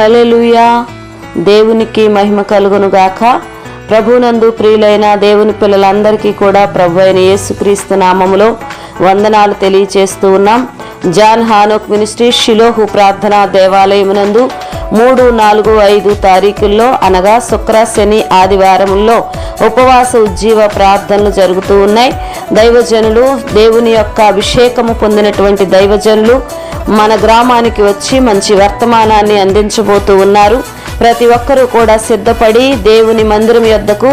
Hallelujah దేవునికి మహిమ కలుగును గాక ప్రభునందు ప్రియులైన దేవుని పిల్లలందరికీ కూడా ప్రభు అయిన యేసుక్రీస్తు నామములో వందనాలు తెలియచేస్తూ ఉన్నాం. జాన్ హానోక్ మినిస్ట్రీ షిలోహు ప్రార్థనా దేవాలయమునందు మూడు నాలుగు ఐదు తారీఖుల్లో అనగా శుక్ర శని ఆదివారముల్లో ఉపవాస ఉజ్జీవ ప్రార్థనలు జరుగుతూ ఉన్నాయి. దైవజనులు దేవుని యొక్క అభిషేకము పొందినటువంటి దైవజనులు మన గ్రామానికి వచ్చి మంచి వర్తమానాన్ని అందించబోతూ ఉన్నారు. ప్రతి ఒక్కరూ కూడా సిద్ధపడి దేవుని మందిరం యొద్దకు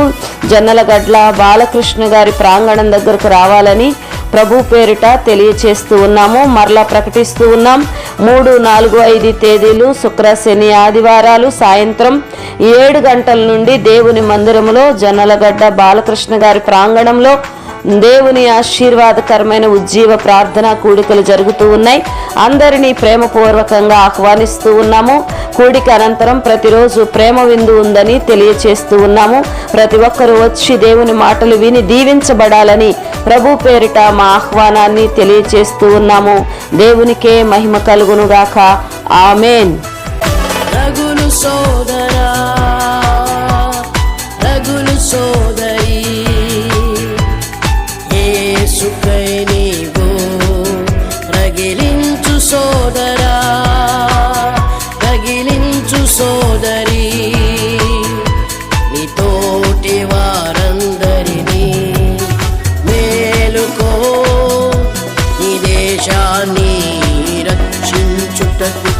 జొన్నలగడ్ల బాలకృష్ణ గారి ప్రాంగణం దగ్గరకు రావాలని ప్రభు పేరిట తెలియచేస్తూ ఉన్నాము. మరలా ప్రకటిస్తూ ఉన్నాం. మూడు నాలుగు ఐదు తేదీలు శుక్ర శని ఆదివారాలు సాయంత్రం ఏడు గంటల నుండి దేవుని మందిరములో జొన్నలగడ్డ బాలకృష్ణ గారి ప్రాంగణంలో దేవుని ఆశీర్వాదకరమైన ఉజ్జీవ ప్రార్థన కూడికలు జరుగుతూ ఉన్నాయి. అందరినీ ప్రేమపూర్వకంగా ఆహ్వానిస్తూ ఉన్నాము. కూడిక అనంతరం ప్రతిరోజు ప్రేమ విందు ఉందని తెలియచేస్తూ ఉన్నాము. ప్రతి ఒక్కరూ వచ్చి దేవుని మాటలు విని దీవించబడాలని ప్రభు పేరిట మా ఆహ్వానాన్ని తెలియచేస్తూ ఉన్నాము. దేవునికే మహిమ కలుగునుగాక. ఆమెన్. యేసుకై నీవు రగిలించు సోదరా రగిలించు సోదరి. నీతోటి వారందరినీ మేలుకో నీ దేశాన్ని రక్షించుటకు